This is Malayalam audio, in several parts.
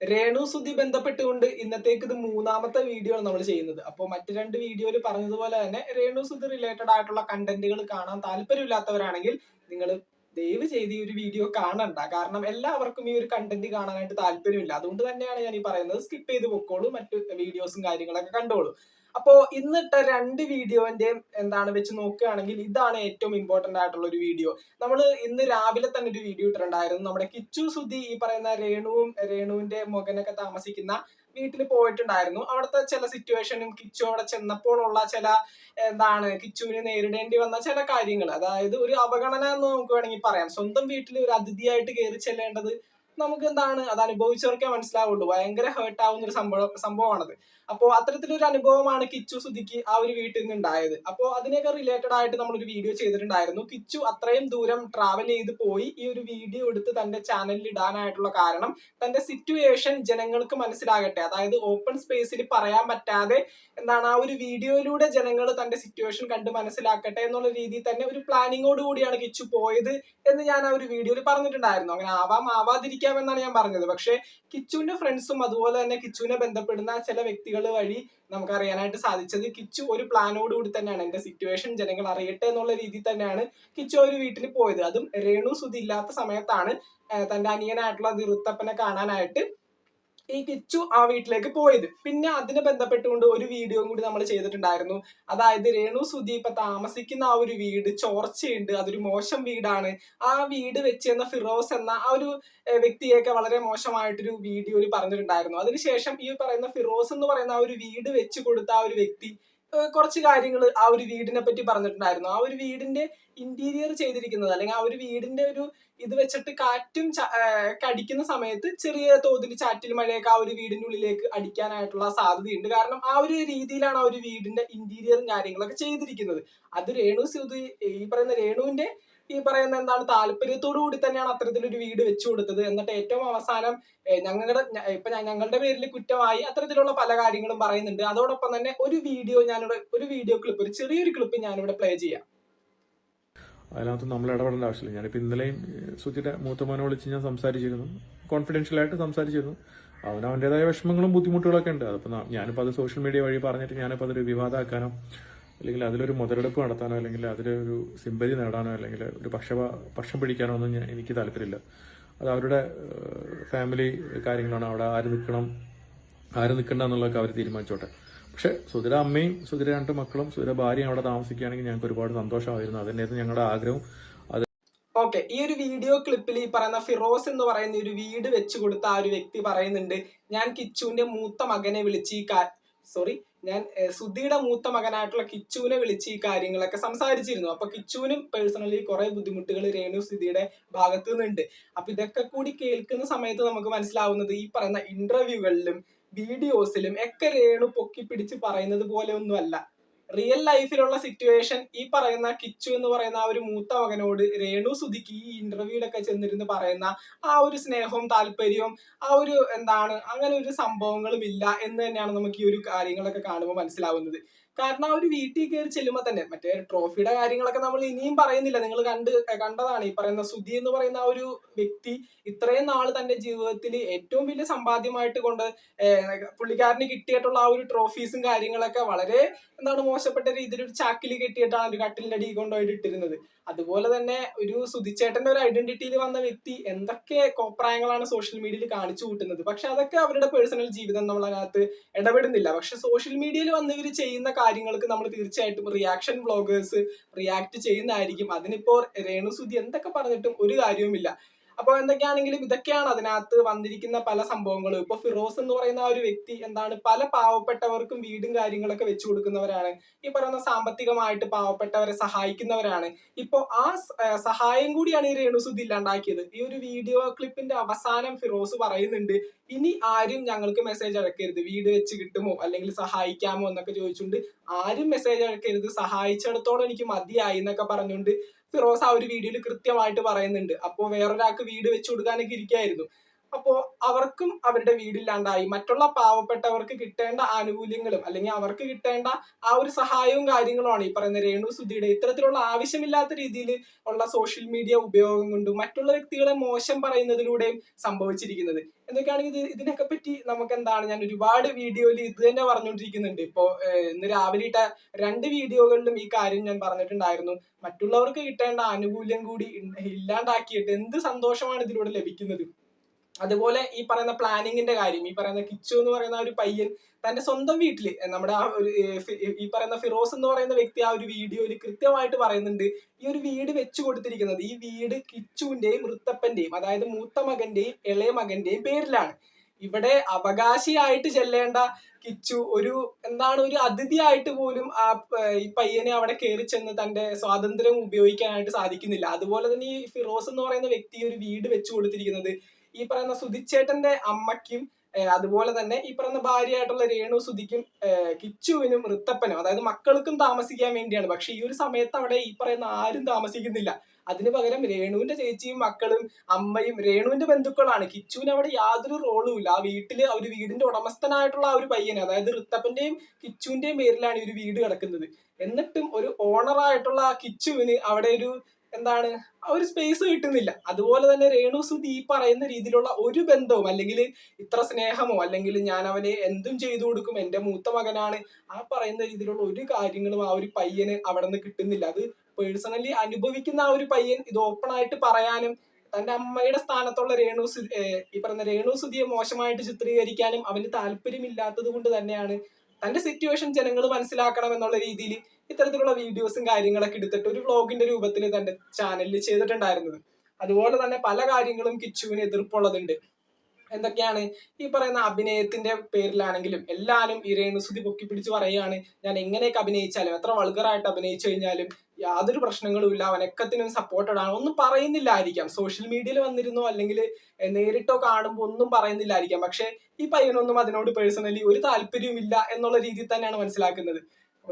രേണു സുധി ബന്ധപ്പെട്ടുകൊണ്ട് ഇന്നത്തേക്ക് ഇത് മൂന്നാമത്തെ വീഡിയോ ആണ് നമ്മൾ ചെയ്യുന്നത്. അപ്പോൾ മറ്റു രണ്ട് വീഡിയോയിൽ പറഞ്ഞതുപോലെ തന്നെ രേണു സുധി റിലേറ്റഡ് ആയിട്ടുള്ള കണ്ടന്റുകൾ കാണാൻ താല്പര്യമില്ലാത്തവരാണെങ്കിൽ നിങ്ങൾ ദയവ് ചെയ്ത് ഈ ഒരു വീഡിയോ കാണണ്ട. കാരണം എല്ലാവർക്കും ഈ ഒരു കണ്ടന്റ് കാണാനായിട്ട് താല്പര്യമില്ല. അതുകൊണ്ട് തന്നെയാണ് ഞാൻ ഈ പറയുന്നത്. സ്കിപ്പ് ചെയ്ത് പൊക്കോളൂ. മറ്റു വീഡിയോസും കാര്യങ്ങളൊക്കെ കണ്ടോളൂ. അപ്പോ ഇന്നിട്ട രണ്ട് വീഡിയോന്റെ എന്താണ് വെച്ച് നോക്കുകയാണെങ്കിൽ ഇതാണ് ഏറ്റവും ഇമ്പോർട്ടന്റ് ആയിട്ടുള്ള ഒരു വീഡിയോ. നമ്മൾ ഇന്ന് രാവിലെ തന്നെ ഒരു വീഡിയോ ഇട്ടിട്ടുണ്ടായിരുന്നു. നമ്മുടെ കിച്ചു സുധി ഈ പറയുന്ന രേണുവും രേണുവിന്റെ മകനൊക്കെ താമസിക്കുന്ന വീട്ടിൽ പോയിട്ടുണ്ടായിരുന്നു. അവിടുത്തെ ചില സിറ്റുവേഷനും കിച്ചു അവിടെ ചെന്നപ്പോഴുള്ള ചില എന്താണ് കിച്ചുവിന് നേരിടേണ്ടി വന്ന ചില കാര്യങ്ങൾ അതായത് ഒരു അവഗണന എന്ന് നമുക്ക് വേണമെങ്കിൽ പറയാം. സ്വന്തം വീട്ടിൽ ഒരു അതിഥിയായിട്ട് കയറി ചെല്ലേണ്ടത് നമുക്ക് എന്താണ് അത് അനുഭവിച്ചവർക്കേ മനസ്സിലാവുള്ളൂ. ഭയങ്കര ഹേർട്ട് ആവുന്ന ഒരു സംഭവം സംഭവമാണത്. അപ്പോൾ അത്തരത്തിലൊരു അനുഭവമാണ് കിച്ചു സുധിക്ക് ആ ഒരു വീട്ടിൽ നിന്ന് ഉണ്ടായത് അപ്പോൾ അതിനൊക്കെ റിലേറ്റഡ് ആയിട്ട് നമ്മളൊരു വീഡിയോ ചെയ്തിട്ടുണ്ടായിരുന്നു. കിച്ചു അത്രയും ദൂരം ട്രാവൽ ചെയ്ത് പോയി ഈ ഒരു വീഡിയോ എടുത്ത് തന്റെ ചാനലിൽ ഇടാനായിട്ടുള്ള കാരണം തന്റെ സിറ്റുവേഷൻ ജനങ്ങൾക്ക് മനസ്സിലാകട്ടെ. അതായത് ഓപ്പൺ സ്പേസിൽ പറയാൻ പറ്റാതെ എന്താണ് ആ ഒരു വീഡിയോയിലൂടെ ജനങ്ങൾ തന്റെ സിറ്റുവേഷൻ കണ്ട് മനസ്സിലാക്കട്ടെ എന്നുള്ള രീതിയിൽ തന്നെ ഒരു പ്ലാനിങ്ങോട് കൂടിയാണ് കിച്ചു പോയത് എന്ന് ഞാൻ ആ ഒരു വീഡിയോയിൽ പറഞ്ഞിട്ടുണ്ടായിരുന്നു. അങ്ങനെ ആവാം ആവാതിരിക്കാം എന്നാണ് ഞാൻ പറഞ്ഞത്. പക്ഷേ കിച്ചുവിന്റെ ഫ്രണ്ട്സും അതുപോലെ തന്നെ കിച്ചുവിനെ ബന്ധപ്പെടുന്ന ചില വ്യക്തികൾ വഴി നമുക്ക് അറിയാനായിട്ട് സാധിച്ചത് കിച്ചു ഒരു പ്ലാനോട് കൂടി തന്നെയാണ്. എന്റെ സിറ്റുവേഷൻ ജനങ്ങൾ അറിയട്ടെ എന്നുള്ള രീതിയിൽ തന്നെയാണ് കിച്ചു ഒരു വീട്ടിൽ പോയത്. അതും രേണു സുധി ഇല്ലാത്ത സമയത്താണ് തന്റെ അനിയനായിട്ടുള്ള നിറുത്തപ്പനെ കാണാനായിട്ട് ഈ കിച്ചു ആ വീട്ടിലേക്ക് പോയത്. പിന്നെ അതിനെ ബന്ധപ്പെട്ടുകൊണ്ട് ഒരു വീഡിയോ കൂടി നമ്മൾ ചെയ്തിട്ടുണ്ടായിരുന്നു. അതായത് രേണു സുധി ഇപ്പൊ താമസിക്കുന്ന ആ ഒരു വീട് ചോർച്ചയുണ്ട്. അതൊരു മോശം വീടാണ്. ആ വീട് വെച്ചെന്ന ഫിറോസ് എന്ന ആ ഒരു വ്യക്തിയൊക്കെ വളരെ മോശമായിട്ടൊരു വീഡിയോയിൽ പറഞ്ഞിട്ടുണ്ടായിരുന്നു. അതിനുശേഷം ഈ പറയുന്ന ഫിറോസ് എന്ന് പറയുന്ന ആ ഒരു വീട് വെച്ച് കൊടുത്ത ആ ഒരു വ്യക്തി കുറച്ച് കാര്യങ്ങൾ ആ ഒരു വീടിനെ പറ്റി പറഞ്ഞിട്ടുണ്ടായിരുന്നു. ആ ഒരു വീടിന്റെ ഇന്റീരിയർ ചെയ്തിരിക്കുന്നത് അല്ലെങ്കിൽ ആ ഒരു വീടിന്റെ ഒരു ഇത് വെച്ചിട്ട് കാറ്റും കടിക്കുന്ന സമയത്ത് ചെറിയ തോതിൽ ചാറ്റിൽ മഴയൊക്കെ ആ ഒരു വീടിന്റെ ഉള്ളിലേക്ക് അടിക്കാനായിട്ടുള്ള സാധ്യതയുണ്ട്. കാരണം ആ ഒരു രീതിയിലാണ് ആ ഒരു വീടിന്റെ ഇന്റീരിയറും കാര്യങ്ങളൊക്കെ ചെയ്തിരിക്കുന്നത്. അത് രേണു സുധി ഈ പറയുന്ന രേണുവിന്റെ ഈ പറയുന്ന എന്താണ് താല്പര്യത്തോടു കൂടി തന്നെയാണ് അത്തരത്തിലൊരു വീട് വെച്ചു കൊടുത്തത്. എന്നിട്ട് ഏറ്റവും അവസാനം ഞങ്ങളുടെ ഇപ്പൊ ഞങ്ങളുടെ പേരിൽ കുറ്റമായി അത്തരത്തിലുള്ള പല കാര്യങ്ങളും പറയുന്നുണ്ട്. അതോടൊപ്പം തന്നെ ഒരു വീഡിയോ ഞാനിവിടെ ഒരു വീഡിയോ ക്ലിപ്പ് ഒരു ചെറിയൊരു ക്ലിപ്പ് ഞാനിവിടെ പ്ലേ ചെയ്യാം. അതിനകത്ത് നമ്മൾ ഇടപെടേണ്ട ആവശ്യമില്ല. ഞാനിപ്പോൾ ഇന്നലെയും സുജിയുടെ മൂത്തമാനെ വിളിച്ച് ഞാൻ സംസാരിച്ചിരുന്നു. കോൺഫിഡൻഷ്യലായിട്ട് സംസാരിച്ചിരുന്നു. അവന് അവന്റെതായ വിഷമങ്ങളും ബുദ്ധിമുട്ടുകളൊക്കെ ഉണ്ട്. അതിപ്പോൾ ഞാനിപ്പോൾ അത് സോഷ്യൽ മീഡിയ വഴി പറഞ്ഞിട്ട് ഞാനിപ്പോൾ അതൊരു വിവാദമാക്കാനോ അല്ലെങ്കിൽ അതിലൊരു മുതലെടുപ്പ് നടത്താനോ അല്ലെങ്കിൽ അതിലൊരു സിമ്പതി നേടാനോ അല്ലെങ്കിൽ ഒരു പക്ഷ പക്ഷം പിടിക്കാനോ ഒന്നും ഞാൻ എനിക്ക് താല്പര്യമില്ല. അത് അവരുടെ ഫാമിലി കാര്യങ്ങളാണ്. അവിടെ ആര് നിൽക്കണം ആര് നിൽക്കണ്ട എന്നുള്ളതൊക്കെ അവർ തീരുമാനിച്ചോട്ടെ. പക്ഷെ സുധിര അമ്മയും സുധിര രണ്ട് മക്കളും സുധിര ഭാര്യയും അവിടെ താമസിക്കുകയാണെങ്കിൽ ഞങ്ങൾക്ക് ഒരുപാട് സന്തോഷമായിരുന്നു. അതന്നെയായിരുന്നു ഞങ്ങളുടെ ആഗ്രഹം ഓക്കെ. ഈ ഒരു വീഡിയോ ക്ലിപ്പിൽ ഈ പറയുന്ന ഫിറോസ് എന്ന് പറയുന്ന ഒരു വീട് വെച്ചു കൊടുത്ത ആ ഒരു വ്യക്തി പറയുന്നുണ്ട് ഞാൻ കിച്ചുവിന്റെ മൂത്ത മകനെ വിളിച്ച് ഈ സോറി ഞാൻ സുധിയുടെ മൂത്ത മകനായിട്ടുള്ള കിച്ചുവിനെ വിളിച്ച് ഈ കാര്യങ്ങളൊക്കെ സംസാരിച്ചിരുന്നു. അപ്പൊ കിച്ചുവിനും പേഴ്സണലി കുറെ ബുദ്ധിമുട്ടുകൾ രേണു സുധിയുടെ ഭാഗത്തു നിന്നുണ്ട് അപ്പൊ ഇതൊക്കെ കൂടി കേൾക്കുന്ന സമയത്ത് നമുക്ക് മനസ്സിലാവുന്നത് ഈ പറയുന്ന ഇന്റർവ്യൂകളിലും വീഡിയോസിലും ഒക്കെ രേണു പൊക്കി പിടിച്ച് പറയുന്നത് പോലെ ഒന്നുമല്ല. റിയൽ ലൈഫിലുള്ള സിറ്റുവേഷൻ ഈ പറയുന്ന കിച്ചു എന്ന് പറയുന്ന ആ ഒരു മൂത്ത മകനോട് രേണു സുധിക്ക് ഈ ഇന്റർവ്യൂലൊക്കെ ചെന്നിരുന്ന് പറയുന്ന ആ ഒരു സ്നേഹവും താല്പര്യവും ആ ഒരു എന്താണ് അങ്ങനെ ഒരു സംഭവങ്ങളും ഇല്ല എന്ന് തന്നെയാണ് നമുക്ക് ഈ ഒരു കാര്യങ്ങളൊക്കെ കാണുമ്പോൾ മനസ്സിലാവുന്നത്. കാരണം ആ ഒരു വീട്ടിൽ കയറി ചെല്ലുമ്പോൾ തന്നെ മറ്റേ ട്രോഫിയുടെ കാര്യങ്ങളൊക്കെ നമ്മൾ ഇനിയും പറയുന്നില്ല. നിങ്ങൾ കണ്ട് കണ്ടതാണ് ഈ പറയുന്ന സുധി എന്ന് പറയുന്ന ആ ഒരു വ്യക്തി ഇത്രയും നാൾ തന്റെ ജീവിതത്തിൽ ഏറ്റവും വലിയ സമ്പാദ്യമായിട്ട് കൊണ്ട് പുള്ളിക്കാരന് കിട്ടിയിട്ടുള്ള ആ ഒരു ട്രോഫീസും കാര്യങ്ങളൊക്കെ വളരെ എന്താണ് മോശപ്പെട്ട രീതിയിൽ ഒരു ചാക്കിൽ കെട്ടിയിട്ടാണ് ഒരു കട്ടിലിന്റെ അടി കൊണ്ടുപോയിട്ട് ഇട്ടിരുന്നത്. അതുപോലെ തന്നെ ഒരു സുധിച്ചേട്ടന്റെ ഒരു ഐഡന്റിറ്റിയിൽ വന്ന വ്യക്തി എന്തൊക്കെ കോപ്രായങ്ങളാണ് സോഷ്യൽ മീഡിയയിൽ കാണിച്ചു കൂട്ടുന്നത്. പക്ഷെ അതൊക്കെ അവരുടെ പേഴ്സണൽ ജീവിതം നമ്മൾ ഇടപെടുന്നില്ല. പക്ഷെ സോഷ്യൽ മീഡിയയിൽ വന്ന് ഇവർ ചെയ്യുന്ന കാര്യങ്ങൾക്ക് നമ്മൾ തീർച്ചയായിട്ടും റിയാക്ഷൻ വ്ളോഗേഴ്സ് റിയാക്ട് ചെയ്യുന്നതായിരിക്കും. അതിനിപ്പോ രേണുസുതി എന്തൊക്കെ പറഞ്ഞിട്ടും ഒരു കാര്യവുമില്ല. അപ്പോൾ എന്തൊക്കെയാണെങ്കിലും ഇതൊക്കെയാണ് അതിനകത്ത് വന്നിരിക്കുന്ന പല സംഭവങ്ങളും. ഇപ്പൊ ഫിറോസ് എന്ന് പറയുന്ന ആ ഒരു വ്യക്തി എന്താണ് പല പാവപ്പെട്ടവർക്കും വീടും കാര്യങ്ങളൊക്കെ വെച്ചു കൊടുക്കുന്നവരാണ്. ഈ പറയുന്ന സാമ്പത്തികമായിട്ട് പാവപ്പെട്ടവരെ സഹായിക്കുന്നവരാണ്. ഇപ്പൊ ആ സഹായം കൂടിയാണ് ഈ രേണുസുദ്ധി ഇല്ലാണ്ടാക്കിയത്. ഈ ഒരു വീഡിയോ ക്ലിപ്പിന്റെ അവസാനം ഫിറോസ് പറയുന്നുണ്ട് ഇനി ആരും ഞങ്ങൾക്ക് മെസ്സേജ് അയക്കരുത്. വീട് വെച്ച് കിട്ടുമോ? അല്ലെങ്കിൽ സഹായിക്കാമോ? എന്നൊക്കെ ചോദിച്ചുകൊണ്ട് ആരും മെസ്സേജ് അയക്കരുത്. സഹായിച്ചിടത്തോളം എനിക്ക് മതിയായി എന്നൊക്കെ പറഞ്ഞുകൊണ്ട് ഫിറോസ് ആ ഒരു വീഡിയോയിൽ കൃത്യമായിട്ട് പറയുന്നുണ്ട്. അപ്പോൾ വേറൊരാൾക്ക് വീട് വെച്ച് കൊടുക്കാനൊക്കെ ഇരിക്കായിരുന്നു. അപ്പോ അവർക്കും അവരുടെ വീടില്ലാണ്ടായി. മറ്റുള്ള പാവപ്പെട്ടവർക്ക് കിട്ടേണ്ട ആനുകൂല്യങ്ങളും അല്ലെങ്കിൽ അവർക്ക് കിട്ടേണ്ട ആ ഒരു സഹായവും കാര്യങ്ങളുമാണ് ഈ പറയുന്ന രേണു സുധിയുടെ. ഇത്തരത്തിലുള്ള ആവശ്യമില്ലാത്ത രീതിയിൽ ഉള്ള സോഷ്യൽ മീഡിയ ഉപയോഗം കൊണ്ടും മറ്റുള്ള വ്യക്തികളെ മോശം പറയുന്നതിലൂടെയും സംഭവിച്ചിരിക്കുന്നത്. എന്തൊക്കെയാണെങ്കിൽ ഇത്? ഇതിനൊക്കെ പറ്റി നമുക്ക് എന്താണ്? ഞാൻ ഒരുപാട് വീഡിയോയിൽ ഇത് തന്നെ പറഞ്ഞുകൊണ്ടിരിക്കുന്നുണ്ട്. ഇപ്പോ ഏഹ്, ഇന്ന് രാവിലെ ഇട്ട രണ്ട് വീഡിയോകളിലും ഈ കാര്യം ഞാൻ പറഞ്ഞിട്ടുണ്ടായിരുന്നു. മറ്റുള്ളവർക്ക് കിട്ടേണ്ട ആനുകൂല്യം കൂടി ഇല്ലാണ്ടാക്കിയിട്ട് എന്ത് സന്തോഷമാണ് ഇതിലൂടെ ലഭിക്കുന്നത്? അതുപോലെ ഈ പറയുന്ന പ്ലാനിങ്ങിന്റെ കാര്യം ഈ പറയുന്ന കിച്ചു എന്ന് പറയുന്ന ഒരു പയ്യൻ തന്റെ സ്വന്തം വീട്ടിൽ നമ്മുടെ ആ ഒരു ഈ പറയുന്ന ഫിറോസ് എന്ന് പറയുന്ന വ്യക്തി ആ ഒരു വീഡിയോയിൽ കൃത്യമായിട്ട് പറയുന്നുണ്ട്. ഈ ഒരു വീട് വെച്ചു കൊടുത്തിരിക്കുന്നത് ഈ വീട് കിച്ചുവിന്റെയും ഋത്തപ്പന്റെയും അതായത് മൂത്ത മകന്റെയും ഇളയ മകന്റെയും പേരിലാണ്. ഇവിടെ അവകാശിയായിട്ട് ചെല്ലേണ്ട കിച്ചു ഒരു എന്താണ് ഒരു അതിഥിയായിട്ട് പോലും ആ ഈ പയ്യനെ അവിടെ കയറി ചെന്ന് തന്റെ സ്വാതന്ത്ര്യം ഉപയോഗിക്കാനായിട്ട് സാധിക്കുന്നില്ല. അതുപോലെ തന്നെ ഈ ഫിറോസ് എന്ന് പറയുന്ന വ്യക്തി ഒരു വീട് വെച്ചു കൊടുത്തിരിക്കുന്നത് ഈ പറയുന്ന സുധിച്ചേട്ടന്റെ അമ്മയ്ക്കും അതുപോലെ തന്നെ ഈ പറയുന്ന ഭാര്യയായിട്ടുള്ള രേണു സുധിക്കും കിച്ചുവിനും ഋത്തപ്പനും അതായത് മക്കൾക്കും താമസിക്കാൻ വേണ്ടിയാണ്. പക്ഷെ ഈ ഒരു സമയത്ത് അവിടെ ഈ പറയുന്ന ആരും താമസിക്കുന്നില്ല. അതിന് പകരം രേണുവിന്റെ ചേച്ചിയും മക്കളും അമ്മയും രേണുവിന്റെ ബന്ധുക്കളാണ്. കിച്ചുവിന് അവിടെ യാതൊരു റോളും ഇല്ല. ആ വീട്ടിൽ ഒരു വീടിന്റെ ഉടമസ്ഥനായിട്ടുള്ള ആ ഒരു പയ്യനെ അതായത് ഋത്തപ്പന്റെയും കിച്ചുവിന്റെയും പേരിലാണ് ഈ ഒരു വീട് കിടക്കുന്നത്. എന്നിട്ടും ഒരു ഓണറായിട്ടുള്ള ആ കിച്ചുവിന് അവിടെ ഒരു എന്താണ്? ആ ഒരു സ്പേസ് കിട്ടുന്നില്ല. അതുപോലെ തന്നെ രേണു സുധി ഈ പറയുന്ന രീതിയിലുള്ള ഒരു ബന്ധവും അല്ലെങ്കിൽ ഇത്ര സ്നേഹമോ അല്ലെങ്കിൽ ഞാൻ അവനെ എന്തും ചെയ്തു കൊടുക്കും എന്റെ മൂത്ത മകനാണ് ആ പറയുന്ന രീതിയിലുള്ള ഒരു കാര്യങ്ങളും ആ ഒരു പയ്യന് അവിടെ നിന്ന് കിട്ടുന്നില്ല. അത് പേഴ്സണലി അനുഭവിക്കുന്ന ആ ഒരു പയ്യൻ ഇത് ഓപ്പൺ ആയിട്ട് പറയാനും തന്റെ അമ്മയുടെ സ്ഥാനത്തുള്ള രേണു ഈ പറയുന്ന രേണു സുധിയെ മോശമായിട്ട് ചിത്രീകരിക്കാനും അവന് താല്പര്യമില്ലാത്തത് കൊണ്ട് തന്നെയാണ് തന്റെ സിറ്റുവേഷൻ ജനങ്ങൾ മനസ്സിലാക്കണം എന്നുള്ള രീതിയിൽ ഇത്തരത്തിലുള്ള വീഡിയോസും കാര്യങ്ങളൊക്കെ എടുത്തിട്ട് ഒരു വ്ളോഗിന്റെ രൂപത്തിൽ തന്റെ ചാനലിൽ ചെയ്തിട്ടുണ്ടായിരുന്നത്. അതുപോലെ തന്നെ പല കാര്യങ്ങളും കിച്ചുവിന് എതിർപ്പുള്ളതുണ്ട്. എന്തൊക്കെയാണ്? ഈ പറയുന്ന അഭിനയത്തിന്റെ പേരിലാണെങ്കിലും എല്ലാവരും ഈ രേണുസുതി പൊക്കി പിടിച്ച് പറയുകയാണ് ഞാൻ എങ്ങനെയൊക്കെ അഭിനയിച്ചാലും എത്ര വൾഗറായിട്ട് അഭിനയിച്ചു കഴിഞ്ഞാലും യാതൊരു പ്രശ്നങ്ങളും ഇല്ല അവനൊക്കത്തിനും സപ്പോർട്ടഡ് ആണ് ഒന്നും പറയുന്നില്ലായിരിക്കാം. സോഷ്യൽ മീഡിയയിൽ വന്നിരുന്നോ അല്ലെങ്കിൽ നേരിട്ടോ കാണുമ്പോൾ ഒന്നും പറയുന്നില്ലായിരിക്കാം. പക്ഷെ ഈ പയ്യനൊന്നും അതിനോട് പേഴ്സണലി ഒരു താല്പര്യവും ഇല്ല എന്നുള്ള രീതിയിൽ തന്നെയാണ് മനസ്സിലാക്കുന്നത്.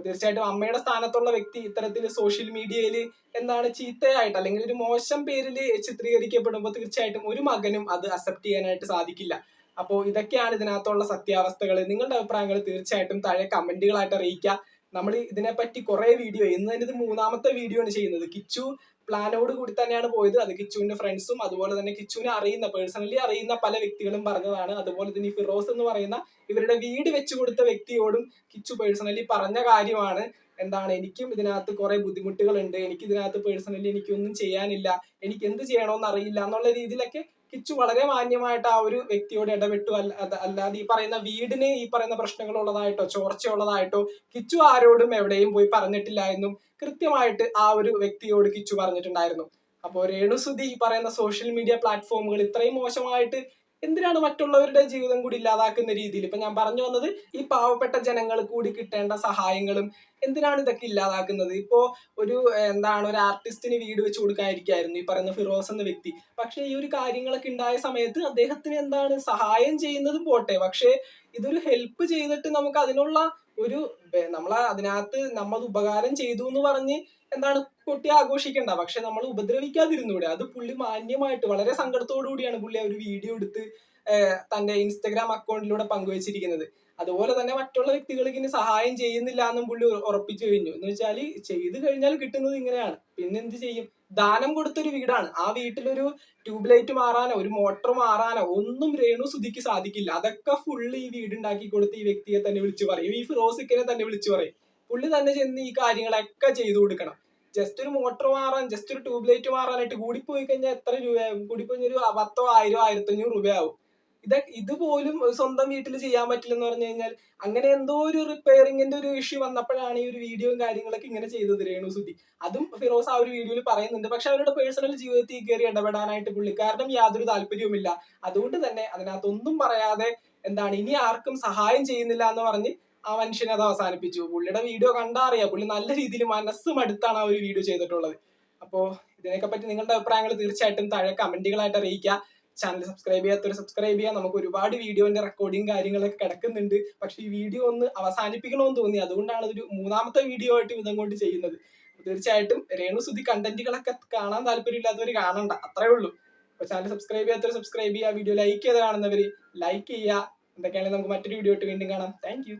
തീർച്ചയായിട്ടും അമ്മയുടെ സ്ഥാനത്തുള്ള വ്യക്തി ഇത്തരത്തിൽ സോഷ്യൽ മീഡിയയിൽ എന്താണ് ചീത്തയായിട്ട് അല്ലെങ്കിൽ ഒരു മോശം പേരിൽ ചിത്രീകരിക്കപ്പെടുമ്പോൾ തീർച്ചയായിട്ടും ഒരു മകനും അത് അക്സെപ്റ്റ് ചെയ്യാനായിട്ട് സാധിക്കില്ല. അപ്പോൾ ഇതൊക്കെയാണ് ഇതിനകത്തുള്ള സത്യാവസ്ഥകൾ നിങ്ങളുടെ അഭിപ്രായങ്ങൾ തീർച്ചയായിട്ടും താഴെ കമന്റുകളായിട്ട് അറിയിക്കുക. നമ്മൾ ഇതിനെപ്പറ്റി കുറെ വീഡിയോ ഇന്ന് ഇത് മൂന്നാമത്തെ വീഡിയോ ആണ് ചെയ്യുന്നത്. കിച്ചു പ്ലാനോട് കൂടി തന്നെയാണ് പോയത്. അത് കിച്ചുവിന്റെ ഫ്രണ്ട്സും അതുപോലെ തന്നെ കിച്ചുവിനെ അറിയുന്ന പേഴ്സണലി അറിയുന്ന പല വ്യക്തികളും പറഞ്ഞതാണ്. അതുപോലെ തന്നെ ഫിറോസ് എന്ന് പറയുന്ന ഇവരുടെ വീട് വെച്ചു കൊടുത്ത വ്യക്തിയോടും കിച്ചു പേഴ്സണലി പറഞ്ഞ കാര്യമാണ്. എന്താണ് എനിക്കും ഇതിനകത്ത് കുറെ ബുദ്ധിമുട്ടുകളുണ്ട്. എനിക്ക് ഇതിനകത്ത് പേഴ്സണലി എനിക്കൊന്നും ചെയ്യാനില്ല. എനിക്ക് എന്ത് ചെയ്യണമെന്ന് അറിയില്ല എന്നുള്ള രീതിയിലൊക്കെ കിച്ചു വളരെ മാന്യമായിട്ട് ആ ഒരു വ്യക്തിയോട് ഇടപെട്ടു. അല്ല അല്ലാതെ ഈ പറയുന്ന വീടിന് ഈ പറയുന്ന പ്രശ്നങ്ങൾ പ്രശ്നങ്ങളുള്ളതായിട്ടോ ചോർച്ചയുള്ളതായിട്ടോ കിച്ചു ആരോടും എവിടെയും പോയി പറഞ്ഞിട്ടില്ല എന്നും കൃത്യമായിട്ട് ആ ഒരു വ്യക്തിയോട് കിച്ചു പറഞ്ഞിട്ടുണ്ടായിരുന്നു. അപ്പോൾ രേണുസുതി ഈ പറയുന്ന സോഷ്യൽ മീഡിയ പ്ലാറ്റ്ഫോമുകൾ ഇത്രയും മോശമായിട്ട് എന്തിനാണ് മറ്റുള്ളവരുടെ ജീവിതം കൂടി ഇല്ലാതാക്കുന്ന രീതിയിൽ? ഇപ്പൊ ഞാൻ പറഞ്ഞു വന്നത് ഈ പാവപ്പെട്ട ജനങ്ങൾ കൂടി കിട്ടേണ്ട സഹായങ്ങളും എന്തിനാണ് ഇതൊക്കെ ഇല്ലാതാക്കുന്നത്? ഇപ്പോ ഒരു എന്താണ് ഒരു ആർട്ടിസ്റ്റിന് വീട് വെച്ച് കൊടുക്കാതിരിക്കായിരുന്നു ഈ പറയുന്ന ഫിറോസ് എന്ന വ്യക്തി. പക്ഷെ ഈ ഒരു കാര്യങ്ങളൊക്കെ ഉണ്ടായ സമയത്ത് അദ്ദേഹത്തിന് എന്താണ് സഹായം ചെയ്യുന്നത് പോട്ടെ. പക്ഷെ ഇതൊരു ഹെൽപ്പ് ചെയ്തിട്ട് നമുക്ക് അതിനുള്ള ഒരു നമ്മൾ നമ്മളെ അതിനകത്ത് നമ്മൾ ഉപകാരം ചെയ്തു എന്ന് പറഞ്ഞ് എന്താണ് കുട്ടി ആഘോഷിക്കണ്ട. പക്ഷെ നമ്മൾ ഉപദ്രവിക്കാതിരുന്നൂടെ. അത് പുള്ളി മാന്യമായിട്ട് വളരെ സങ്കടത്തോടു കൂടിയാണ് പുള്ളി ഒരു വീഡിയോ എടുത്ത് തന്റെ ഇൻസ്റ്റഗ്രാം അക്കൗണ്ടിലൂടെ പങ്കുവച്ചിരിക്കുന്നത്. അതുപോലെ തന്നെ മറ്റുള്ള വ്യക്തികൾക്ക് ഇനി സഹായം ചെയ്യുന്നില്ല എന്നും പുള്ളി ഉറപ്പിച്ചു കഴിഞ്ഞു. എന്ന് വെച്ചാൽ ചെയ്തു കഴിഞ്ഞാൽ കിട്ടുന്നത് ഇങ്ങനെയാണ്. പിന്നെ എന്ത് ചെയ്യും? ദാനം കൊടുത്തൊരു വീടാണ്. ആ വീട്ടിലൊരു ട്യൂബ് ലൈറ്റ് മാറാനോ ഒരു മോട്ടർ മാറാനോ ഒന്നും രേണു സുധിക്ക് സാധിക്കില്ല. അതൊക്കെ ഫുള്ള് ഈ വീടുണ്ടാക്കി കൊടുത്ത് ഈ വ്യക്തിയെ തന്നെ വിളിച്ചു പറയും. ഈ ഫിറോസിക്കിനെ തന്നെ വിളിച്ചു പറയും. പുള്ളി തന്നെ ചെന്ന് ഈ കാര്യങ്ങളൊക്കെ ചെയ്തു കൊടുക്കണം. ജസ്റ്റ് ഒരു മോട്ടോർ മാറാൻ ജസ്റ്റ് ഒരു ട്യൂബ് ലൈറ്റ് മാറാനായിട്ട് പോയി കഴിഞ്ഞാൽ എത്ര രൂപയാകും കൂടിപ്പോയി ഒരു പത്തോ ആയിരോ ആയിരത്തഞ്ഞൂറ് രൂപയാവും. ഇത് ഇതുപോലും സ്വന്തം വീട്ടിൽ ചെയ്യാൻ പറ്റില്ലെന്ന് പറഞ്ഞു കഴിഞ്ഞാൽ അങ്ങനെ എന്തോ ഒരു റിപ്പയറിങ്ങിന്റെ ഒരു ഇഷ്യൂ വന്നപ്പോഴാണ് ഈ ഒരു വീഡിയോയും കാര്യങ്ങളൊക്കെ ഇങ്ങനെ ചെയ്തത് രേണു സുധി. അതും ഫിറോസ് ആ ഒരു വീഡിയോയിൽ പറയുന്നുണ്ട്. പക്ഷെ അവരുടെ പേഴ്സണൽ ജീവിതത്തിൽ കയറി ഇടപെടാനായിട്ട് പുള്ളിക്കാരനും യാതൊരു താല്പര്യവുമില്ല. അതുകൊണ്ട് തന്നെ അതിനകത്തൊന്നും പറയാതെ എന്താണ് ഇനി ആർക്കും സഹായം ചെയ്യുന്നില്ല എന്ന് പറഞ്ഞ് ആ മനുഷ്യനെ അത് അവസാനിപ്പിച്ചു. പുള്ളിയുടെ വീഡിയോ കണ്ടാ അറിയാം. പുള്ളി നല്ല രീതിയിൽ മനസ്സും മടുത്താണ് ആ ഒരു വീഡിയോ ചെയ്തിട്ടുള്ളത്. അപ്പോ ഇതിനെയൊക്കെ പറ്റി നിങ്ങളുടെ അഭിപ്രായങ്ങൾ തീർച്ചയായിട്ടും താഴെ കമന്റുകളായിട്ട് അറിയിക്കുക. ചാനൽ സബ്സ്ക്രൈബ് ചെയ്യാത്തവർ സബ്സ്ക്രൈബ് ചെയ്യാം നമുക്ക് ഒരുപാട് വീഡിയോന്റെ റെക്കോർഡിങ് കാര്യങ്ങളൊക്കെ കിടക്കുന്നുണ്ട്. പക്ഷെ ഈ വീഡിയോ ഒന്ന് അവസാനിപ്പിക്കണമെന്ന് തോന്നി. അതുകൊണ്ടാണ് ഇതൊരു മൂന്നാമത്തെ വീഡിയോ ആയിട്ട് ഇതം കൊണ്ട് ചെയ്യുന്നത് തീർച്ചയായിട്ടും രേണു സുധി കണ്ടന്റുകളൊക്കെ കാണാൻ താല്പര്യമില്ലാത്തവർ കാണണ്ട. അത്രേ ഉള്ളൂ. അപ്പൊ ചാനൽ സബ്സ്ക്രൈബ് ചെയ്യാത്തവർ സബ്സ്ക്രൈബ് ചെയ്യുക. വീഡിയോ ലൈക്ക് ചെയ്ത് കാണുന്നവര് ലൈക്ക് ചെയ്യുക. എന്തൊക്കെയാണെങ്കിൽ നമുക്ക് മറ്റൊരു വീഡിയോ ആയിട്ട് വീണ്ടും കാണാം. താങ്ക്